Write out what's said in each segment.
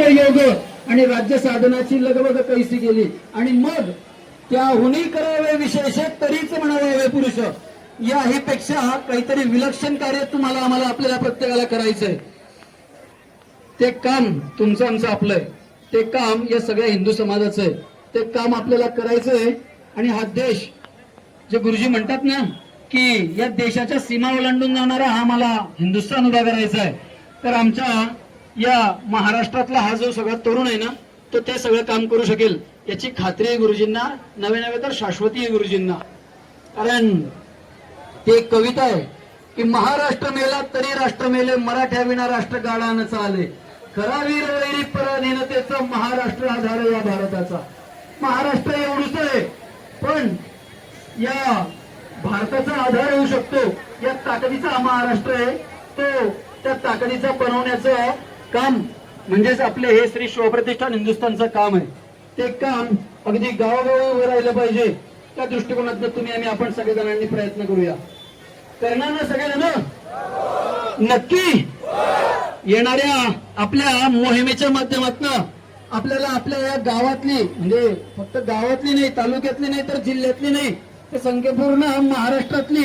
योग आणि राज्य साधनाची लगबग कैसी गेली आणि मग त्याहूनही करावे विशेष तरीच म्हणावे पुरुष. या हे पेक्षा काहीतरी विलक्षण कार्य तुम्हाला आम्हाला आपल्याला प्रत्येकाला करायचंय. ते काम तुमचं आमचं आपलंय ते काम या सगळ्या हिंदू समाजाचं आहे. ते काम आपल्याला करायचंय आणि हा देश जे गुरुजी म्हणतात ना की या देशाच्या सीमा ओलांडून जाणारा हा मला हिंदुस्थान उभा करायचा आहे. तर आमच्या या महाराष्ट्रातला हा जो सगळा तरुण आहे ना तो ते सगळं काम करू शकेल. याची खात्री आहे गुरुजींना नवे नवे तर शाश्वती आहे गुरुजींना. कारण ते एक कविता आहे की महाराष्ट्र मेला तरी राष्ट्र मेले मराठ्या विना राष्ट्र गाडानं चाले. खरा वीर वैरी पराधीनतेचा महाराष्ट्र आधार या भारताचा. महाराष्ट्र एवढूच आहे पण या भारताचा आधार होऊ शकतो. या ताकदीचा महाराष्ट्र आहे तो त्या ताकदीचा बनवण्याचं काम म्हणजेच आपले हे श्री शिवप्रतिष्ठान हिंदुस्थानचं काम आहे. ते काम अगदी गावागावी उभं राहिलं पाहिजे. त्या दृष्टिकोनातून तुम्ही आणि आपण सगळेजणांनी प्रयत्न करूया. करणार ना सगळेजण? नक्की! येणाऱ्या आपल्या मोहिमेच्या माध्यमातून आपल्याला आपल्या या गावातली म्हणजे फक्त गावातली नाही तालुक्यातली नाही तर जिल्ह्यातली नाही तर संख्यपूर्ण महाराष्ट्रातली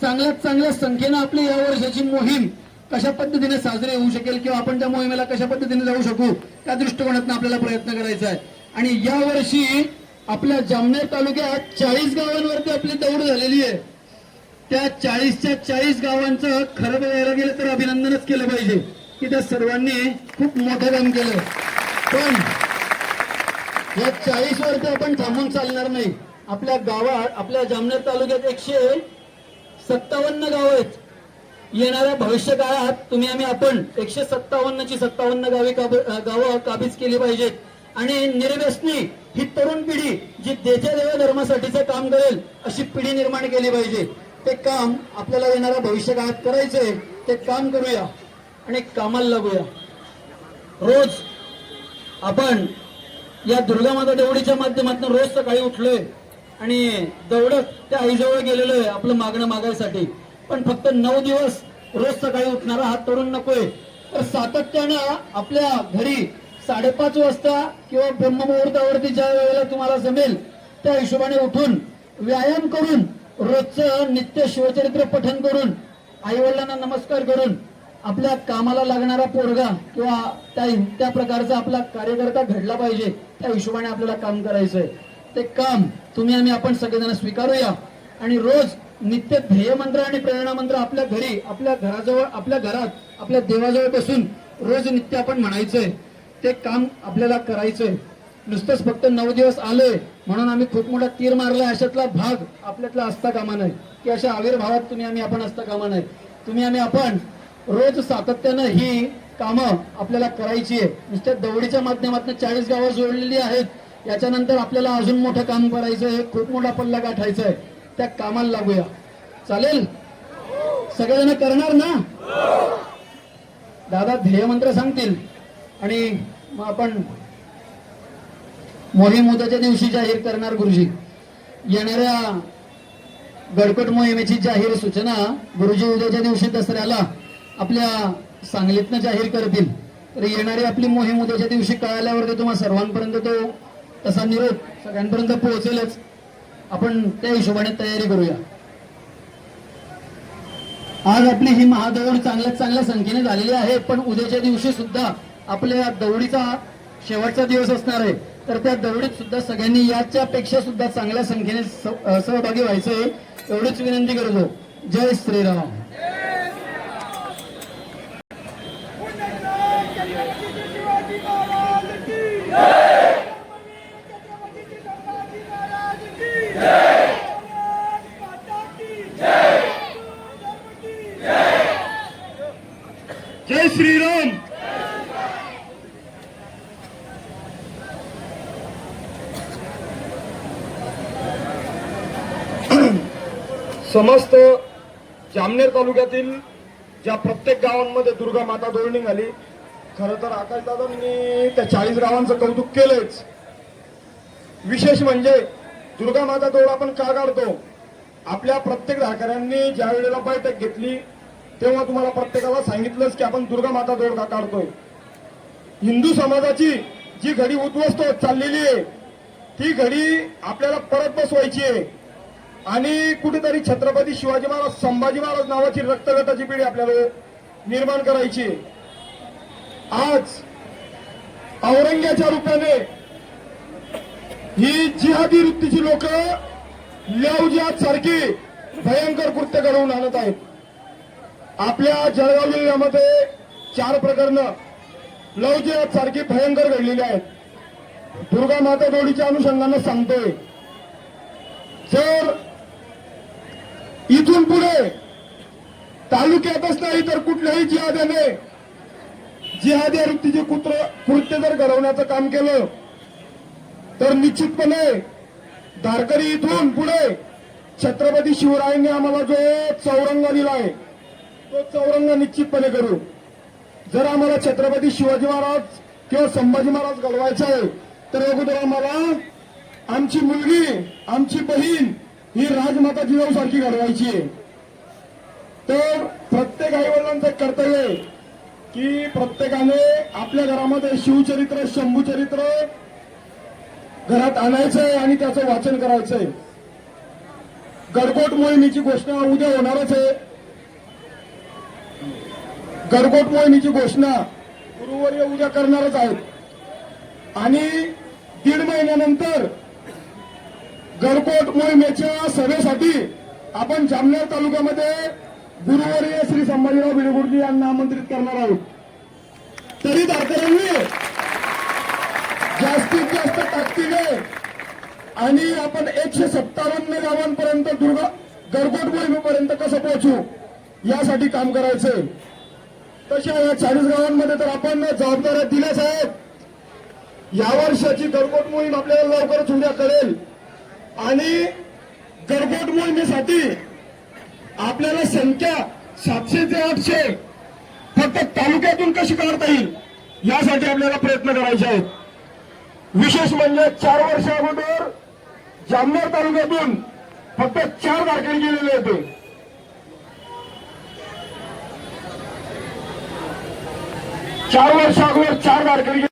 चांगल्यात चांगल्या संख्येनं आपली या वर्षाची मोहीम कशा पद्धतीने साजरे होऊ शकेल किंवा आपण त्या मोहिमेला कशा पद्धतीने जाऊ शकू त्या दृष्टिकोनातून आपल्याला प्रयत्न करायचा आहे. आणि या वर्षी आपल्या जामनेर तालुक्यात चाळीस गावांवरती आपली दौड झालेली आहे. त्या चाळीसच्या चाळीस गावांचं खरं बघायला गेलं तर अभिनंदनच केलं पाहिजे की त्या सर्वांनी खूप मोठं काम केलं. पण या चाळीस वरती आपण थांबून चालणार नाही. आपल्या गावात आपल्या जामनेर तालुक्यात एकशे सत्तावन्न गाव आहेत. येणाऱ्या भविष्य काळात तुम्ही आम्ही आपण एकशे सत्तावन्नची सत्तावन्न गावे काब गावं काबीज केली पाहिजेत. आणि निर्व्यसनी ही तरुण पिढी जी देच्या देवा धर्मासाठीचं काम करेल अशी पिढी निर्माण केली पाहिजे. ते काम आपल्याला येणाऱ्या भविष्य काळात करायचंय ते काम करूया. आणि कामाला लागूया. रोज आपण या दुर्गा माता देवडीच्या माध्यमातून रोज सकाळी उठलोय आणि दौडत त्या आईजवळ गेलेलो आहे आपलं मागणं मागायसाठी. पण फक्त नऊ दिवस रोज सकाळी उठणारा हा तरुण नकोय. तर सातत्यानं आपल्या घरी साडेपाच वाजता किंवा ब्रह्ममुहूर्तावरती ज्या वेळेला तुम्हाला जमेल त्या हिशोबाने उठून व्यायाम करून रोजचं नित्य शिवचरित्र पठन करून आईवडिलांना नमस्कार करून आपल्या कामाला लागणारा पोरगा किंवा त्या त्या प्रकारचा आपला कार्यकर्ता घडला पाहिजे त्या हिशोबाने आपल्याला काम करायचंय. ते काम तुम्ही आम्ही आपण सगळेजण स्वीकारूया आणि रोज नित्य ध्येय मंत्र आणि प्रेरणा मंत्र आपल्या घरी आपल्या घराजवळ आपल्या घरात आपल्या देवाजवळ बसून रोज नित्य आपण म्हणायचंय. ते काम आपल्याला करायचंय. नुसतंच फक्त नऊ दिवस आलोय म्हणून आम्ही खूप मोठा तीर मारलाय अशातला भाग आपल्यातला असता कामा नये की अशा आविर्भावात तुम्ही आम्ही आपण असता कामा नये तुम्ही आम्ही आपण रोज सातत्यानं ही कामं आपल्याला करायची आहे. नुसत्या दौडीच्या माध्यमातून चाळीस गावं जोडलेली आहेत. याच्यानंतर आपल्याला अजून मोठं काम करायचं आहे खूप मोठा पल्ला गाठायचा आहे त्या कामाला लागूया. चालेल? सगळेजण करणार ना? दादा ध्येयमंत्र सांगतील. आणि मग आपण मोहीम उद्याच्या दिवशी जाहीर करणार गुरुजी. येणाऱ्या गडकट मोहिमेची जाहीर सूचना गुरुजी उद्याच्या दिवशी दसऱ्याला आपल्या सांगलीतनं जाहीर करतील. तर येणारी आपली मोहीम उद्याच्या दिवशी कळाल्यावरती तुम्हा सर्वांपर्यंत तो तसा निरोप सगळ्यांपर्यंत पोहोचेलच. आपण त्या हिशोबाने तयारी करूया. आज आपली ही महादौड चांगल्या चांगल्या संख्येने झालेली आहे पण उद्याच्या दिवशी सुद्धा आपल्या दौडीचा शेवटचा दिवस असणार आहे. तर त्या दौडीत सुद्धा सगळ्यांनी याच्या पेक्षा सुद्धा चांगल्या संख्येने सहभागी व्हायचं एवढीच विनंती करतो. जय श्रीराम जय श्रीराम समस्त जामनेर तालुक्यातील ज्या प्रत्येक गावांमध्ये दुर्गा माता दौड निघाली खरं तर आकाशदादांनी त्या चाळीस गावांचं कौतुक केलंच. विशेष म्हणजे दुर्गा माता दौड आपण का काढतो? आपल्या प्रत्येक धारकऱ्यांनी ज्या वेळेला बैठक घेतली तेव्हा तुम्हाला प्रत्येकाला सांगितलंच की आपण दुर्गा माता दौड का काढतोय. हिंदू समाजाची जी घडी उद्ध्वस्त होत चाललेली आहे ती घडी आपल्याला परत बसवायची आहे. आणि कुठेतरी छत्रपती शिवाजी महाराज संभाजी महाराज नावाची रक्तगटाची पिढी आपल्याला निर्माण करायची. आज औरंग्याच्या रूपाने ही जिहादी वृत्तीची लोक लेवजिहाद सारखी भयंकर कृत्य घडवून आणत आहेत. आपल्या जळगाव जिल्ह्यामध्ये चार प्रकरणं लवजिहाद सारखी भयंकर घडलेली आहेत. दुर्गा माता जोडीच्या अनुषंगानं सांगतोय. जर इथून पुढे तालुक्यातच नाही तर कुठल्याही जिहाद्याने जिहादी वृत्तीचे कुत्र कृत्य जर घडवण्याचं काम केलं तर निश्चितपणे धारकरी इथून पुढे छत्रपती शिवरायांनी आम्हाला जो चौरंग दिलाय तो चौरंग निश्चितपणे करू. जर आम्हाला छत्रपती शिवाजी महाराज किंवा संभाजी महाराज घडवायचा आहे तर अगोदर आम्हाला आमची मुलगी आमची बहीण ही राजमाता जिजाऊ सारखी घडवायची आहे. तर प्रत्येक आईवडिलांचं एक कर्तव्य आहे की प्रत्येकाने आपल्या घरामध्ये शिवचरित्र शंभूचरित्र घरात आणायचंय आणि त्याचं वाचन करायचंय गडकोट मोहिनीची घोषणा उद्या होणारच आहे. गडकोट मोहिनीची घोषणा गुरुवर्य उद्या करणारच आहेत. आणि दीड महिन्यानंतर गडकोट मोहिमेच्या सभेसाठी आपण जामनेर तालुक्यामध्ये गुरुवारी श्री संभाजीराव भिडगुर्जी यांना आमंत्रित करणार आहोत. तरी धारकऱ्यांनी जास्तीत जास्त ताकदीने आणि आपण एकशे सत्तावन्न गावांपर्यंत दुर्गा गरगोट मोहिमेपर्यंत कसं पोहोचू यासाठी काम करायचंय. तशा या चाळीस गावांमध्ये तर आपण जबाबदाऱ्या दिल्याच आहेत. या वर्षाची घरकोट मोहीम आपल्याला लवकरच उद्या कळेल. आणि गरबोट मोहिमेसाठी आपल्याला संख्या सातशे ते आठशे फक्त तालुक्यातून कशी काढता येईल यासाठी आपल्याला प्रयत्न करायचे आहेत. विशेष म्हणजे चार वर्ष अगोदर जामनेर तालुक्यातून फक्त चार तारखेला गेलेले होते. चार वर्ष अगोदर चार तारखेला